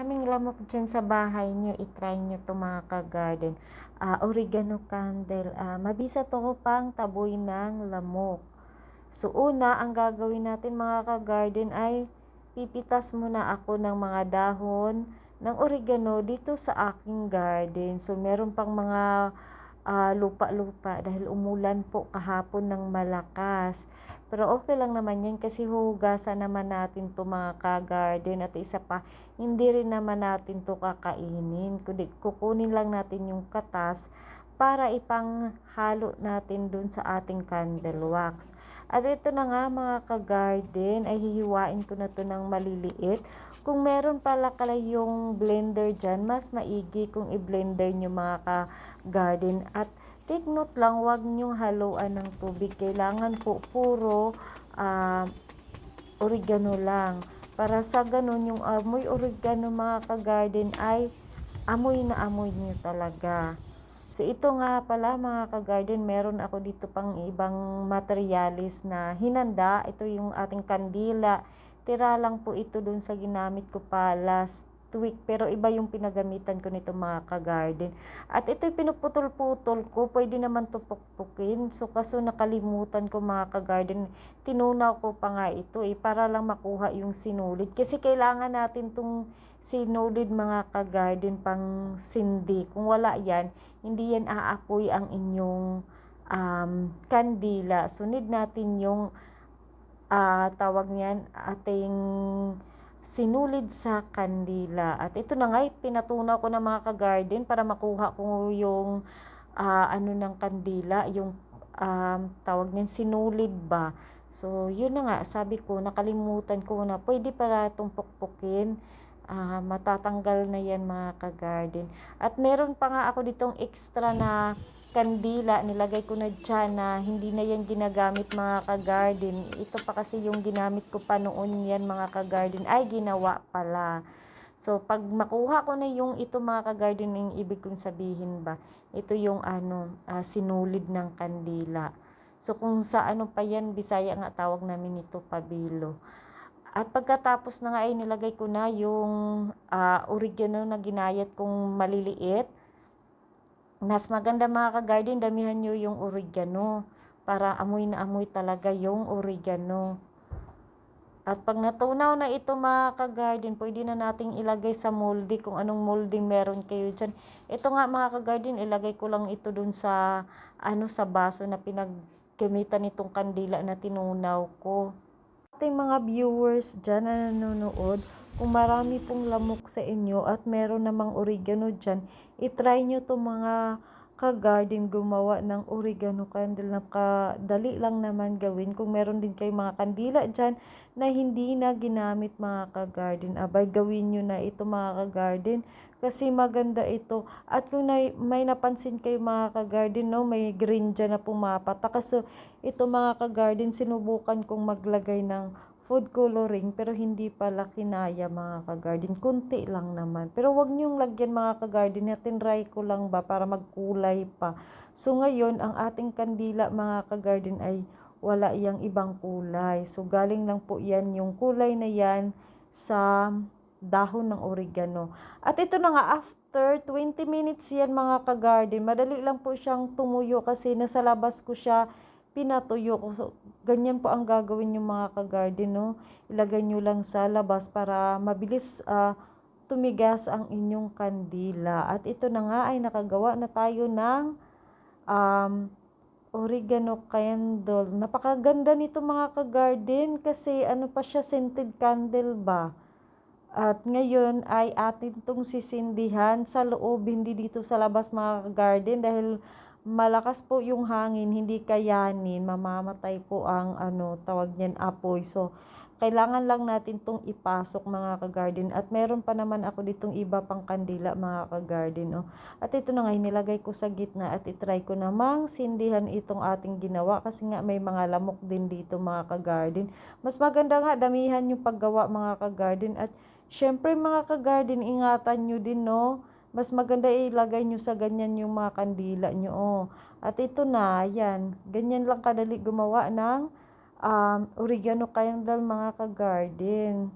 Aming lamok dyan sa bahay nyo, itry nyo to mga ka-garden. Ah, oregano candle. Ah, mabisa to pang taboy ng lamok. So una, ang gagawin natin mga ka-garden ay pipitas muna ako ng mga dahon ng oregano dito sa aking garden. So meron pang mga uh, lupa-lupa dahil umulan po kahapon ng malakas. Pero okay lang naman yan kasi hugasan naman natin to mga ka-garden at isa pa, hindi rin naman natin to kakainin. Kundi kukunin lang natin yung katas para ipanghalo natin dun sa ating candle wax. At ito na nga mga ka-garden, ay hihiwain ko na to ng maliliit. Kung meron pala kala yung blender dyan, mas maigi kung i-blender nyo mga ka-garden. At take note lang, wag nyong haluan ng tubig. Kailangan po puro uh, oregano lang. Para sa ganun, yung amoy oregano mga ka-garden ay amoy na amoy nyo talaga. So ito nga pala mga ka-garden, meron ako dito pang ibang materialis na hinanda. Ito yung ating kandila. Tira lang po ito dun sa ginamit ko pa last week. Pero iba yung pinagamitan ko nito mga ka-garden. At ito pinuputol-putol ko. Pwede naman to pukpukin. So kaso nakalimutan ko mga ka-garden. Tinunaw ko pa nga ito eh para lang makuha yung sinulid. Kasi kailangan natin tong sinulid mga ka-garden pang sindi. Kung wala yan, hindi yan aapoy ang inyong um, kandila. Sunod natin yung uh, tawag niyan ating sinulid sa kandila. At ito na nga, pinatunaw ko ng mga ka-garden para makuha ko yung uh, ano ng kandila, yung um, tawag niyan sinulid ba. So, yun na nga, sabi ko, nakalimutan ko na, pwede pala itong pukpukin uh, matatanggal na yan mga ka-garden. At meron pa nga ako ditong extra na kandila, nilagay ko na dyan na hindi na yan ginagamit mga ka-garden. Ito pa kasi yung ginamit ko pa noon yan mga ka-garden, ay ginawa pala. So, pag makuha ko na yung ito mga ka-garden, yung ibig kong sabihin ba, ito yung ano, uh, sinulid ng kandila. So, kung sa ano pa yan, Bisaya nga tawag namin ito pabilo. At pagkatapos na nga ay nilagay ko na yung uh, oregano na ginayat kong maliliit. Mas maganda mga ka-garden, damihan nyo yung oregano para amoy na amoy talaga yung oregano. At pag natunaw na ito mga ka-garden, pwede na nating ilagay sa moldy kung anong molding meron kayo dyan. Ito nga mga ka-garden, ilagay ko lang ito dun sa, ano, sa baso na pinaggamitan nitong kandila na tinunaw ko ating mga viewers dyan na nanonood, kung marami pong lamok sa inyo at meron namang oregano dyan, itry nyo itong mga ka-garden gumawa ng oregano candle. Napakadali lang naman gawin. Kung meron din kayo mga kandila dyan na hindi na ginamit mga ka-garden, abay gawin nyo na ito mga ka-garden kasi maganda ito. At kung na, may napansin kayo mga ka-garden, no, may green dyan na pumapatak. So, ito mga ka-garden, sinubukan kong maglagay ng food coloring pero hindi pala kinaya mga ka-garden. Kunti lang naman. Pero wag niyong lagyan mga ka-garden. Natin try ko lang ba para magkulay pa. So ngayon, ang ating kandila mga ka-garden ay wala iyang ibang kulay. So galing lang po yan yung kulay na yan sa dahon ng oregano. At ito na nga, after 20 minutes yan mga ka-garden, madali lang po siyang tumuyo kasi nasa labas ko siya pinatuyo ko. So, ganyan po ang gagawin yung mga ka-garden, no? Ilagay nyo lang sa labas para mabilis uh, tumigas ang inyong kandila. At ito na nga ay nakagawa na tayo ng um, oregano candle. Napakaganda nito mga ka-garden kasi ano pa siya, scented candle ba? At ngayon ay atin itong sisindihan sa loob, hindi dito sa labas mga garden dahil malakas po yung hangin, hindi kayanin, mamamatay po ang ano, tawag niyan apoy. So, kailangan lang natin itong ipasok mga ka-garden. At meron pa naman ako ditong iba pang kandila mga ka-garden. Oh. At ito na nga, nilagay ko sa gitna at itry ko namang sindihan itong ating ginawa kasi nga may mga lamok din dito mga ka-garden. Mas maganda nga, damihan yung paggawa mga ka-garden at Siyempre mga ka-garden, ingatan nyo din, no? Mas maganda ilagay nyo sa ganyan yung mga kandila nyo, oh. At ito na, yan. Ganyan lang kadali gumawa ng um, oregano candle mga ka-garden.